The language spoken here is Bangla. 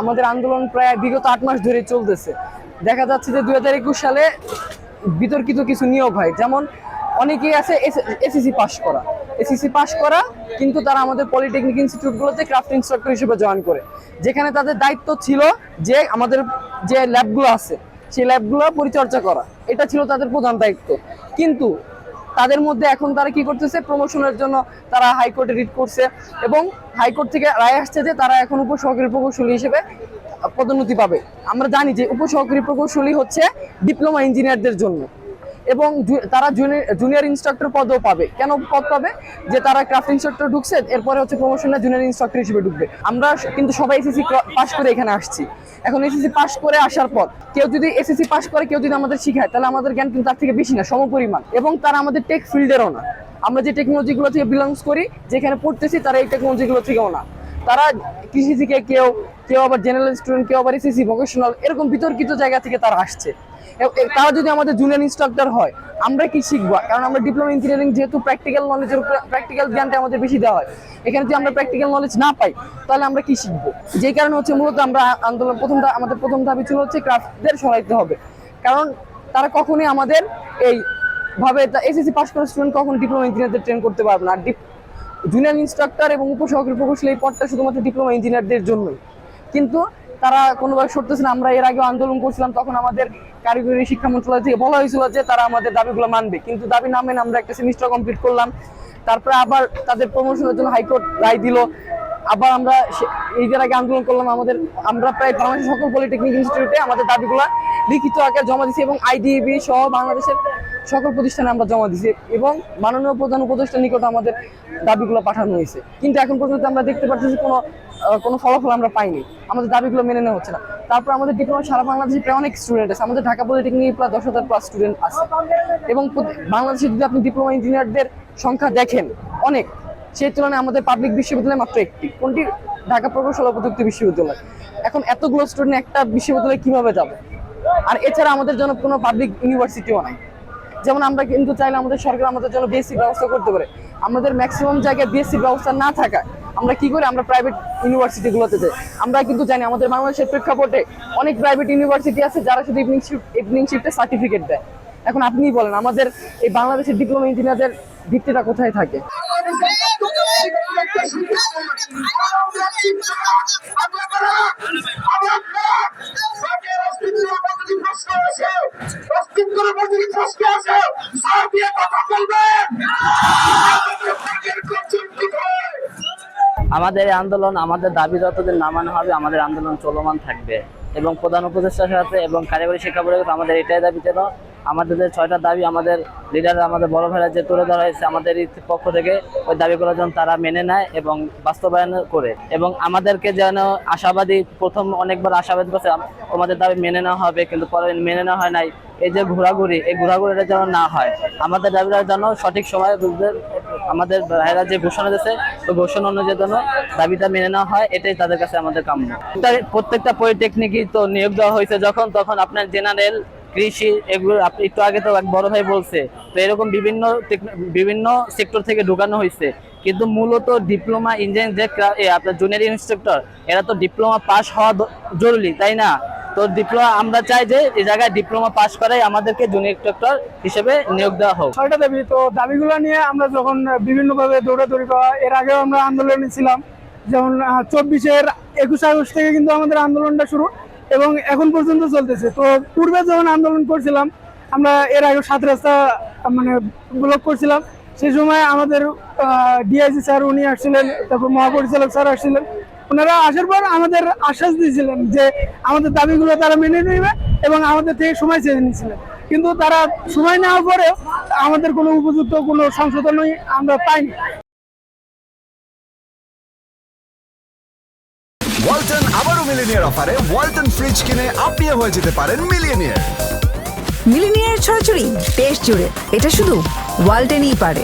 আমাদের আন্দোলন প্রায় বিগত আট মাস ধরে চলতেছে। দেখা যাচ্ছে যে দুই হাজার একুশ সালে বিতর্কিত কিছু নিয়োগ হয়। যেমন অনেকেই আছে এসএসসি পাস করা। এসএসসি পাস করা, কিন্তু তারা আমাদের পলিটেকনিক ইনস্টিটিউটগুলোতে ক্রাফট ইনস্ট্রাক্টর হিসেবে জয়েন করে। যেখানে তাদের দায়িত্ব ছিল যে আমাদের যে ল্যাবগুলো আছে, সেই ল্যাবগুলো পরিচর্যা করা। এটা ছিল তাদের প্রধান দায়িত্ব। কিন্তু তাদের মধ্যে এখন তারা কি করতেছে? প্রমোশনের জন্য তারা হাইকোর্টে রিট করছে এবং হাইকোর্ট থেকে রায় আসছে যে তারা এখন উপসহকারী প্রকৌশলী হিসেবে পদোন্নতি পাবে। আমরা জানি যে উপসহকারী প্রকৌশলী হচ্ছে ডিপ্লোমা ইঞ্জিনিয়ারদের জন্য। এবং তারা জুনিয়র ইনস্ট্রাক্টর পদও পাবে। কেন পদ পাবে? যে তারা ক্রাফট ইনস্ট্রাক্টর ঢুকছে, এরপরে হচ্ছে প্রমোশনে জুনিয়র ইনস্ট্রাক্টর হিসেবে ঢুকবে। আমরা কিন্তু সবাই এসএসসি পাস করে এখানে আসছি। এখন এসএসসি পাস করে আসার পর, কেউ যদি এসএসসি পাস করে, কেউ যদি আমাদের শিখায়, তাহলে আমাদের জ্ঞান কিন্তু তার থেকে বেশি না, সমপরিমাণ। এবং তারা আমাদের টেক ফিল্ডেরও না। আমরা যে টেকনোলজিগুলো থেকে বিলংস করি, যেখানে পড়তেছি, তারা এই টেকনোলজিগুলো থেকেও না। তারা কৃষি থেকে কেউ কেউ আবার জেনারেল স্টুডেন্ট কেউ আবার এসএসসি ভোকেশনাল এরকম বিতর্কিত জায়গা থেকে তারা আসছে। তারা যদি আমাদের জুনিয়র ইনস্ট্রাক্টর হয়, আমরা কি শিখব? কারণ আমরা ডিপ্লোমা ইঞ্জিনিয়ারিং যেহেতু প্র্যাকটিক্যাল নলেজের উপরে প্র্যাকটিক্যাল জ্ঞানটা আমাদের বেশি দেওয়া হয়। এখানে যদি আমরা প্র্যাকটিক্যাল নলেজ না পাই, তাহলে আমরা কি শিখব? যেই কারণে হচ্ছে মূলত আমরা আন্দোলন প্রথমটা আমাদের প্রথম দাবি ছিল হচ্ছে ক্রাফটদের সরাইতে হবে। কারণ তারা কখনোই আমাদের এই ভাবে এসএসসি পাস করা স্টুডেন্ট কখনো ডিপ্লোমা ইঞ্জিনিয়ারদের ট্রেন করতে পারবে না। জুনিয়র ইনস্ট্রাক্টর এবং উপসহকারী প্রকৌশলী এই পদটা শুধুমাত্র ডিপ্লোমা ইঞ্জিনিয়ারদের জন্যই। কিন্তু তারা কোনোভাবে সরতেছে না। আমরা এর আগে আন্দোলন করছিলাম, তখন আমাদের কারিগরি শিক্ষা মন্ত্রণালয় থেকে বলা হয়েছিল যে তারা আমাদের দাবিগুলো মানবে। কিন্তু দাবি না মেনে আমরা একটা সেমিস্টার কমপ্লিট করলাম। তারপরে আবার তাদের প্রমোশনের জন্য হাইকোর্ট রায় দিল। আবার আমরা ঈদের আগে আন্দোলন করলাম আমাদের, আমরা প্রায় বাংলাদেশের সকল পলিটেকনিক ইনস্টিটিউটে আমাদের দাবিগুলো লিখিত আকারে জমা দিছি এবং আইডিবি সহ বাংলাদেশের সকল প্রতিষ্ঠানে আমরা জমা দিছি এবং মাননীয় প্রধান উপদেষ্টার নিকট আমাদের দাবিগুলো পাঠানো হয়েছে। কিন্তু এখন পর্যন্ত আমরা দেখতে পাচ্ছি কোনো কোনো ফলাফল আমরা পাইনি। আমাদের দাবিগুলো মেনে নেওয়া হচ্ছে না। তারপর আমাদের ডিপ্লোমা সারা বাংলাদেশে প্রায় অনেক স্টুডেন্ট আছে। আমাদের ঢাকা পলিটেকনিক প্রায় দশ হাজার প্লাস স্টুডেন্ট আছে। এবং বাংলাদেশে যদি আপনি ডিপ্লোমা ইঞ্জিনিয়ারদের সংখ্যা দেখেন অনেক, সেই তুলনায় আমাদের পাবলিক বিশ্ববিদ্যালয় মাত্র একটি। কোনটি? ঢাকা প্রকৌশল প্রযুক্তি বিশ্ববিদ্যালয়। এখন এতগুলো স্টুডেন্ট একটা বিশ্ববিদ্যালয়ে কীভাবে যাবে? আর এছাড়া আমাদের জন্য কোনো পাবলিক ইউনিভার্সিটিও নাই। যেমন আমরা কিন্তু চাইলে আমাদের সরকার আমাদের জন্য বিএসসি ব্যবস্থা করতে পারে। আমাদের ম্যাক্সিমাম জায়গায় বিএসসি ব্যবস্থা না থাকায় আমরা কি করি? আমরা প্রাইভেট ইউনিভার্সিটিগুলোতে যাই। আমরা কিন্তু জানি আমাদের বাংলাদেশের প্রেক্ষাপটে অনেক প্রাইভেট ইউনিভার্সিটি আছে যারা শুধু ইভিনিং শিফট ইভিনিং শিফটে সার্টিফিকেট দেয়। এখন আপনিই বলেন, আমাদের এই বাংলাদেশের ডিপ্লোমা ইঞ্জিনিয়ারদের ভিত্তিটা কোথায় থাকে? আমাদের আন্দোলন, আমাদের দাবি যতদিন নামানো হবে, আমাদের আন্দোলন চলমান থাকবে। এবং প্রধান উপদেষ্টার সাথে এবং কারিগরি শিক্ষা পরিষদ আমাদের এটাই দাবি, যেন আমাদের যে ছয়টা দাবি, আমাদের লিডার আমাদের বড় ভাইরা যে তুলে ধরা হয়েছে, আমাদের পক্ষ থেকে ওই দাবিগুলো যেন তারা মেনে নেয় এবং বাস্তবায়ন করে। এবং আমাদেরকে যেন আশাবাদী, প্রথম অনেকবার আশাবাদ করছে আম- তোমাদের দাবি মেনে নেওয়া হবে, কিন্তু পরে মেনে নেওয়া হয় নাই। এই যে ঘোরাঘুরি, এই ঘোরাঘুরিটা যেন না হয়, আমাদের দাবিটা যেন সঠিক সময়ে আমাদের ভাইরা যে ঘোষণা দিয়েছে, ওই ঘোষণা অনুযায়ী যেন দাবিটা মেনে নেওয়া হয়, এটাই তাদের কাছে আমাদের কাম্য। প্রত্যেকটা পলিটেকনিকই তো নিয়োগ দেওয়া হয়েছে যখন, তখন আপনার জেনারেল কৃষি এগুলো আপনি একটু আগে তো এক বড় ভাই বলছে, তো এরকম বিভিন্ন বিভিন্ন সেক্টর থেকে ঢুকানো হয়েছে। কিন্তু মূলত ডিপ্লোমা ইঞ্জিনিয়ারিং যে আপনার জুনিয়র ইনস্ট্রাক্টর এরা তো ডিপ্লোমা পাস হওয়া জরুরি, তাই না? তো ডিপ্লোমা আমরা চাই যে এই জায়গায় ডিপ্লোমা পাস করাই আমাদেরকে জুনিয়র ইনস্ট্রাক্টর হিসেবে নিয়োগ দেওয়া হোক। ছয়টা দাবি। তো দাবিগুলো নিয়ে আমরা যখন বিভিন্নভাবে দৌড়াদৌড়ি করা, এর আগেও আমরা আন্দোলনে ছিলাম। যেমন চব্বিশের একুশ আগস্ট থেকে কিন্তু আমাদের আন্দোলনটা শুরু এবং এখন পর্যন্ত চলতেছে। তো পূর্বে যখন আন্দোলন করছিলাম, আমরা এর আগে সাত রাস্তা মানে ব্লক করছিলাম। সেই সময় আমাদের ডিআইজি স্যার উনি আসছিলেন, তারপর মহাপরিচালক স্যার আসছিলেন। ওনারা আসার পর আমাদের আশ্বাস দিয়েছিলেন যে আমাদের দাবিগুলো তারা মেনে নেবে এবং আমাদের থেকে সময় চেয়ে নিয়েছিলেন। কিন্তু তারা সময় নেওয়ার পরেও আমাদের কোনো উপযুক্ত কোনো সংশোধনই আমরা পাইনি। ওয়ালটন আবারও মিলিনিয়ার অফারে ওয়ালটন ফ্রিজ কিনে আপনিও হয়ে যেতে পারেন মিলিয়নিয়ার। মিলিনিয়ার ছড়াছড়ি দেশ জুড়ে। এটা শুধু ওয়ালটেনই পারে।